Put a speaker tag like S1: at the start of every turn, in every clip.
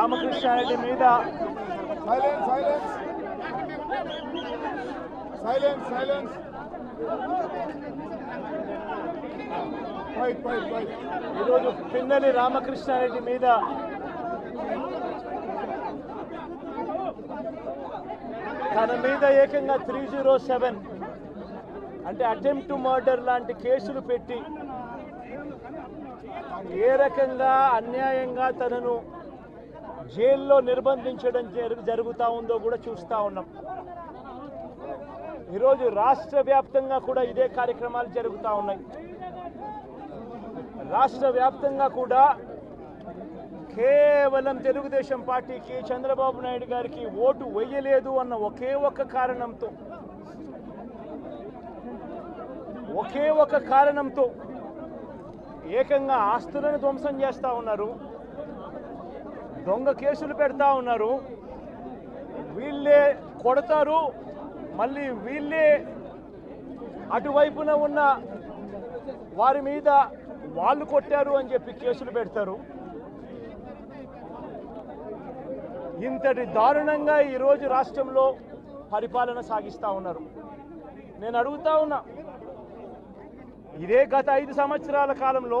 S1: రామకృష్ణారెడ్డి మీద. ఈరోజు పిన్నెలి రామకృష్ణారెడ్డి మీద. తన మీద ఏకంగా త్రీ జీరో సెవెన్. అంటే అటెంప్ట్ టు మర్డర్ లాంటి కేసులు పెట్టి ఏ రకంగా అన్యాయంగా తనను జైల్లో నిర్బంధించడం జరుగు జరుగుతూ ఉందో కూడా చూస్తూ ఉన్నాం. ఈరోజు రాష్ట్ర వ్యాప్తంగా కూడా ఇదే కార్యక్రమాలు జరుగుతూ ఉన్నాయి. రాష్ట్ర వ్యాప్తంగా కూడా కేవలం తెలుగుదేశం పార్టీకి చంద్రబాబు నాయుడు గారికి ఓటు వేయలేదు అన్న ఒకే ఒక్క కారణంతో. ఒకే ఒక కారణంతో ఏకంగా ఆస్తులను ధ్వంసం చేస్తూ ఉన్నారు. దొంగ కేసులు పెడతా ఉన్నారు. వీళ్ళే కొడతారు. మళ్ళీ వీళ్ళే అటువైపున ఉన్న వారి మీద వాళ్ళు కొట్టారు అని చెప్పి కేసులు పెడతారు. ఇంతటి దారుణంగా ఈరోజు రాష్ట్రంలో పరిపాలన సాగిస్తూ ఉన్నారు. నేను అడుగుతా ఉన్నా ఇదే గత ఐదు సంవత్సరాల కాలంలో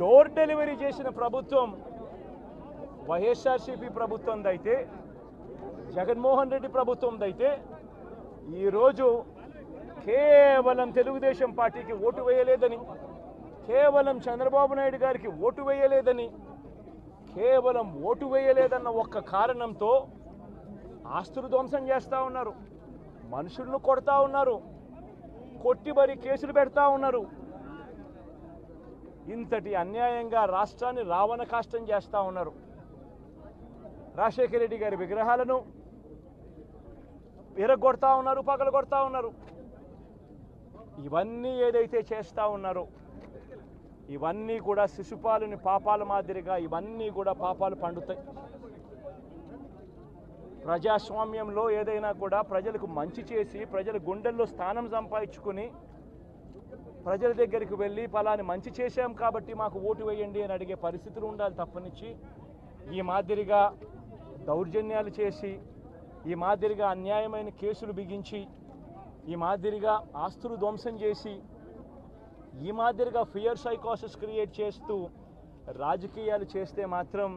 S1: డోర్ డెలివరీ చేసిన ప్రభుత్వం వైఎస్ఆర్సీపీ ప్రభుత్వందైతే జగన్మోహన్ రెడ్డి ప్రభుత్వందైతే ఈరోజు కేవలం తెలుగుదేశం పార్టీకి ఓటు వేయలేదని కేవలం చంద్రబాబు నాయుడు గారికి ఓటు వేయలేదని కేవలం ఓటు వేయలేదన్న ఒక్క కారణంతో ఆస్తులు ధ్వంసం చేస్తూ ఉన్నారు మనుషులను కొడతా ఉన్నారు కొట్టి మరి కేసులు పెడతా ఉన్నారు. ఇంతటి అన్యాయంగా రాష్ట్రాన్ని రావణ కాష్టం చేస్తూ ఉన్నారు. రాజశేఖర రెడ్డి గారి విగ్రహాలను విరగొడతా ఉన్నారు పగలు కొడతా ఉన్నారు. ఇవన్నీ ఏదైతే చేస్తూ ఉన్నారో ఇవన్నీ కూడా శిశుపాలుని పాపాల మాదిరిగా ఇవన్నీ కూడా పాపాలు పండుతాయి. ప్రజాస్వామ్యంలో ఏదైనా కూడా ప్రజలకు మంచి చేసి ప్రజల గుండెల్లో స్థానం సంపాదించుకుని ప్రజల దగ్గరికి వెళ్ళి ఫలాని మంచి చేశాం కాబట్టి మాకు ఓటు వేయండి అని అడిగే పరిస్థితులు ఉండాలి తప్పనిచ్చి. ఈ మాదిరిగా దౌర్జన్యాలు చేసి ఈ మాదిరిగా అన్యాయమైన కేసులు బిగించి ఈ మాదిరిగా ఆస్తులు ధ్వంసం చేసి ఈ మాదిరిగా ఫియర్ సైకాసిస్ క్రియేట్ చేస్తూ రాజకీయాలు చేస్తే మాత్రం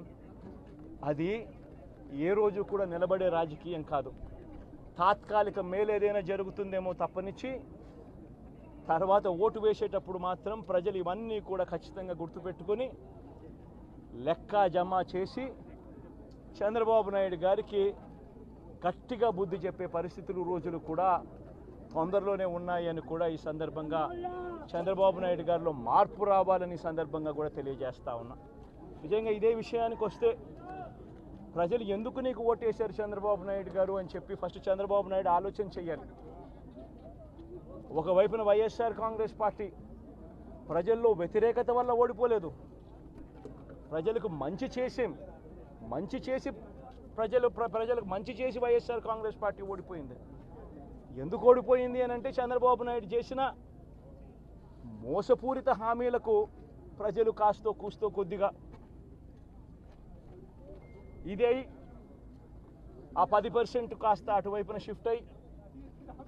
S1: అది ఏ రోజు కూడా నిలబడే రాజకీయం కాదు. తాత్కాలిక మేలేదైనా జరుగుతుందేమో తప్పనిచ్చి తర్వాత ఓటు వేసేటప్పుడు మాత్రం ప్రజలు ఇవన్నీ కూడా ఖచ్చితంగా గుర్తుపెట్టుకొని లెక్క జమ చేసి చంద్రబాబు నాయుడు గారికి గట్టిగా బుద్ధి చెప్పే పరిస్థితులు రోజులు కూడా తొందరలోనే ఉన్నాయని కూడా ఈ సందర్భంగా చంద్రబాబు నాయుడు గారిలో మార్పు రావాలని సందర్భంగా కూడా తెలియజేస్తా ఉన్నా. నిజంగా ఇదే విషయానికి వస్తే ప్రజలు ఎందుకు నీకు ఓటేశారు చంద్రబాబు నాయుడు గారు అని చెప్పి ఫస్ట్ చంద్రబాబు నాయుడు ఆలోచన చేయాలి. ఒకవైపున వైఎస్ఆర్ కాంగ్రెస్ పార్టీ ప్రజల్లో వ్యతిరేకత వల్ల ఓడిపోలేదు. ప్రజలకు మంచి చేసేం మంచి చేసి ప్రజలు ప్ర- ప్రజలకు మంచి చేసి వైఎస్ఆర్ కాంగ్రెస్ పార్టీ ఓడిపోయింది. ఎందుకు ఓడిపోయింది అని అంటే చంద్రబాబు నాయుడు చేసిన మోసపూరిత హామీలకు ప్రజలు కాస్తో కూస్తో కొద్దిగా ఇదే ఆ పది పర్సెంట్ కాస్త అటువైపున షిఫ్ట్ అయ్యి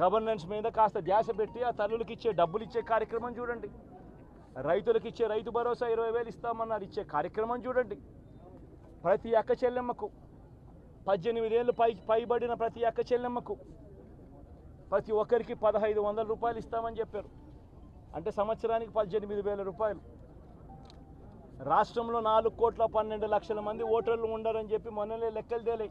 S1: గవర్నెన్స్ మీద కాస్త ధ్యాస పెట్టి ఆ తల్లులకి ఇచ్చే డబ్బులు ఇచ్చే కార్యక్రమం చూడండి. రైతులకు ఇచ్చే రైతు భరోసా ఇరవై వేలు ఇస్తామన్నారు. ఇచ్చే కార్యక్రమం చూడండి. ప్రతి అక్క చెల్లెమ్మకు పద్దెనిమిదేళ్ళు పై పైబడిన ప్రతి అక్క చెల్లెమ్మకు ప్రతి ఒక్కరికి పదహైదు వందల రూపాయలు ఇస్తామని చెప్పారు. అంటే సంవత్సరానికి పద్దెనిమిది వేల రూపాయలు. రాష్ట్రంలో నాలుగు కోట్ల పన్నెండు లక్షల మంది ఓటర్లు ఉండరని చెప్పి మొన్ననే లెక్కలు తేలాయి.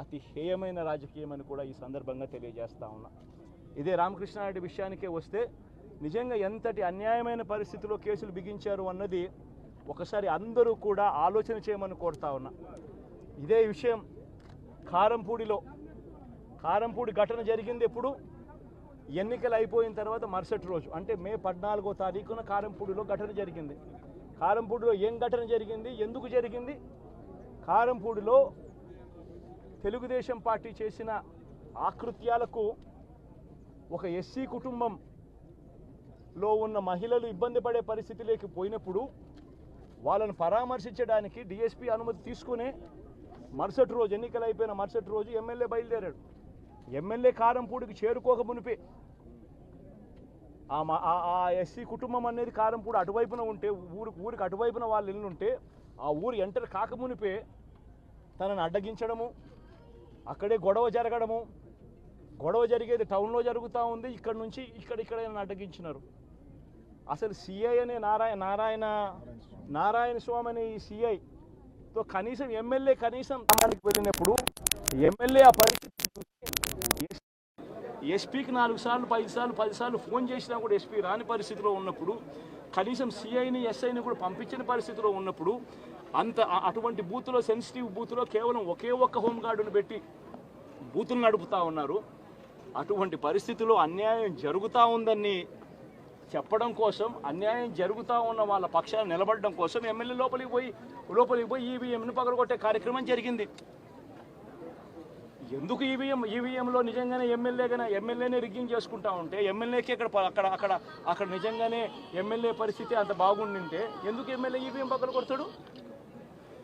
S1: అతి హేయమైన రాజకీయం అని కూడా ఈ సందర్భంగా తెలియజేస్తా ఉన్నా. ఇదే రామకృష్ణారెడ్డి విషయానికే వస్తే నిజంగా ఎంతటి అన్యాయమైన పరిస్థితిలో కేసులు బిగించారు అన్నది ఒకసారి అందరూ కూడా ఆలోచన చేయమని కోరుతా ఉన్నా. ఇదే విషయం కారంపూడిలో. కారంపూడి ఘటన జరిగింది ఎప్పుడు? ఎన్నికలు అయిపోయిన తర్వాత మరుసటి రోజు అంటే మే పద్నాలుగో తారీఖున కారంపూడిలో ఘటన జరిగింది. కారంపూడిలో ఏం ఘటన జరిగింది? ఎందుకు జరిగింది? కారంపూడిలో తెలుగుదేశం పార్టీ చేసిన ఆకృత్యాలకు ఒక ఎస్సీ కుటుంబంలో ఉన్న మహిళలు ఇబ్బంది పడే పరిస్థితిలోకి పోయినప్పుడు వాళ్ళను పరామర్శించడానికి డిఎస్పీ అనుమతి తీసుకునే మరుసటి రోజు ఎన్నికలు అయిపోయిన మరుసటి రోజు ఎమ్మెల్యే బయలుదేరాడు. ఎమ్మెల్యే కారంపూడికి చేరుకోక మునిపే ఆ ఎస్సీ కుటుంబం అనేది కారంపూడి అటువైపున ఉంటే ఊరు ఊరికి అటువైపున వాళ్ళు ఇల్లుంటే ఆ ఊరు ఎంటర్ కాకమునిపే తనను అడ్డగించడము అక్కడే గొడవ జరగడము. గొడవ జరిగేది టౌన్లో జరుగుతూ ఉంది. ఇక్కడ నుంచి ఇక్కడ ఇక్కడ అడ్డగించినారు అసలు సిఐ అనే నారాయణ నారాయణ నారాయణ స్వామి అనే ఈ సిఐతో కనీసం ఎమ్మెల్యే కనీసం గ్రామానికి వెళ్ళినప్పుడు ఎమ్మెల్యే ఆ పరిస్థితి ఎస్పీకి నాలుగు సార్లు పది సార్లు పది సార్లు ఫోన్ చేసినా కూడా ఎస్పీ రాని పరిస్థితిలో ఉన్నప్పుడు కనీసం సిఐని ఎస్ఐని కూడా పంపించిన పరిస్థితిలో ఉన్నప్పుడు అంత అటువంటి బూత్లో సెన్సిటివ్ బూత్లో కేవలం ఒకే ఒక్క హోంగార్డును పెట్టి బూతులు నడుపుతా ఉన్నారు. అటువంటి పరిస్థితుల్లో అన్యాయం జరుగుతూ ఉందని చెప్పడం కోసం అన్యాయం జరుగుతూ ఉన్న వాళ్ళ పక్షాన నిలబడడం కోసం ఎమ్మెల్యే లోపలికి పోయి లోపలికి పోయి ఈవీఎంను పగలగొట్టే కార్యక్రమం జరిగింది. ఎందుకు ఈవీఎం ఈవీఎంలో నిజంగానే ఎమ్మెల్యేగానే ఎమ్మెల్యేనే రిగ్గింగ్ చేసుకుంటా ఉంటే ఎమ్మెల్యేకి అక్కడ అక్కడ అక్కడ అక్కడ నిజంగానే ఎమ్మెల్యే పరిస్థితి అంత బాగుండింటే ఎందుకు ఎమ్మెల్యే ఈవీఎం పక్కన కొడతాడు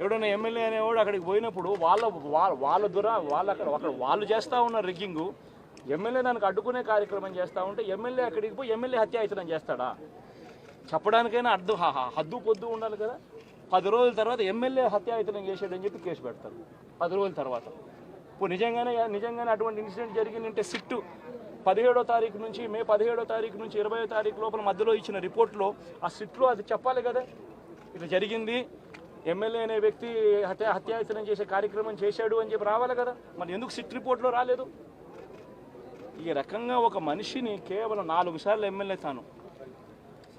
S1: ఎవడైనా ఎమ్మెల్యే అనేవాడు అక్కడికి పోయినప్పుడు వాళ్ళ వాళ్ళ వాళ్ళ దుర వాళ్ళు అక్కడ అక్కడ వాళ్ళు చేస్తూ ఉన్న రిగ్గింగు ఎమ్మెల్యే దానికి అడ్డుకునే కార్యక్రమం చేస్తూ ఉంటే ఎమ్మెల్యే అక్కడికి పోయి ఎమ్మెల్యే హత్యాయతనం చేస్తాడా? చెప్పడానికైనా అడ్డు హద్దు పొద్దు ఉండాలి కదా. పది రోజుల తర్వాత ఎమ్మెల్యే హత్యాయతనం చేశాడని చెప్పి కేసు పెడతారు. పది రోజుల తర్వాత. ఇప్పుడు నిజంగానే నిజంగానే అటువంటి ఇన్సిడెంట్ జరిగిందంటే సిట్టు. పదిహేడో తారీఖు నుంచి మే పదిహేడో తారీఖు నుంచి ఇరవయో తారీఖు లోపల మధ్యలో ఇచ్చిన రిపోర్ట్లో ఆ సిట్లో అది చెప్పాలి కదా. ఇట్లా జరిగింది. ఎమ్మెల్యే అనే వ్యక్తి హత్య హత్యాయతనం చేసే కార్యక్రమం చేశాడు అని చెప్పి రావాలి కదా. మరి ఎందుకు సిట్ రిపోర్ట్లో రాలేదు? ఈ రకంగా ఒక మనిషిని కేవలం నాలుగు సార్లు ఎమ్మెల్యే తాను.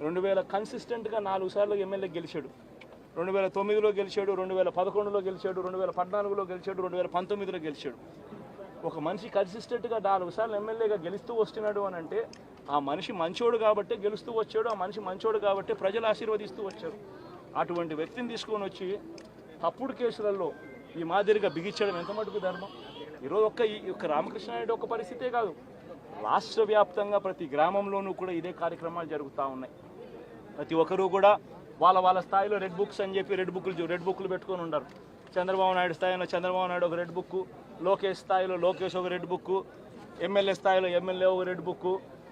S1: రెండు వేల కన్సిస్టెంట్గా నాలుగు సార్లు ఎమ్మెల్యే గెలిచాడు. రెండు వేల తొమ్మిదిలో గెలిచాడు రెండు వేల పదకొండులో గెలిచాడు రెండు వేల పద్నాలుగులో గెలిచాడు రెండు వేల పంతొమ్మిదిలో గెలిచాడు. ఒక మనిషి కన్సిస్టెంట్గా నాలుగు సార్లు ఎమ్మెల్యేగా గెలుస్తూ వస్తున్నాడు అని అంటే ఆ మనిషి మంచోడు కాబట్టి గెలుస్తూ వచ్చాడు ఆ మనిషి మంచోడు కాబట్టి ప్రజలు ఆశీర్వదిస్తూ వచ్చారు. అటువంటి వ్యక్తిని తీసుకొని వచ్చి తప్పుడు కేసులలో ఈ మాదిరిగా బిగించడం ఎంత మటుకు ధర్మం? ఈరోజు ఒక్క ఈ ఒక్క రామకృష్ణారెడ్డి ఒక పరిస్థితే కాదు. రాష్ట్ర వ్యాప్తంగా ప్రతి గ్రామంలోనూ కూడా ఇదే కార్యక్రమాలు జరుగుతూ ఉన్నాయి. ప్రతి ఒక్కరూ కూడా వాళ్ళ వాళ్ళ స్థాయిలో రెడ్ బుక్స్ అని చెప్పి రెడ్ బుక్లు రెడ్ బుక్లు పెట్టుకొని ఉంటారు చంద్రబాబు నాయుడు స్థాయిలో చంద్రబాబు నాయుడు ఒక రెడ్ బుక్ లోకేష్ స్థాయిలో లోకేష్ ఒక రెడ్ బుక్ ఎమ్మెల్యే స్థాయిలో ఎమ్మెల్యే ఒక రెడ్ బుక్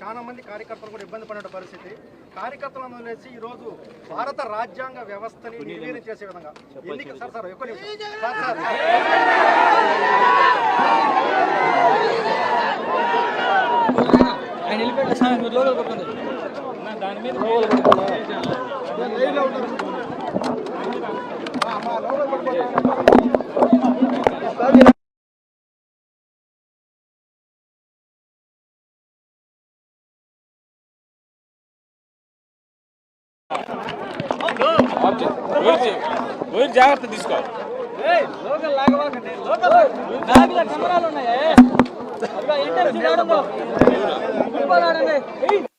S2: చాలా మంది కార్యకర్తలు కూడా ఇబ్బంది పడిన పరిస్థితి. కార్యకర్తలను వదిలేసి ఈ రోజు భారత రాజ్యాంగ వ్యవస్థని నిర్వీర్యం చేసే విధంగా. ఎన్నిక సార్ సార్ ఎక్కువ నిమిషం. Sir sir.
S3: ఆయన వెళ్ళిపోయాడు సార్ మీద
S4: జాగ్రత్త తీసుకో.
S3: కెమెరాలు ఉన్నాయి.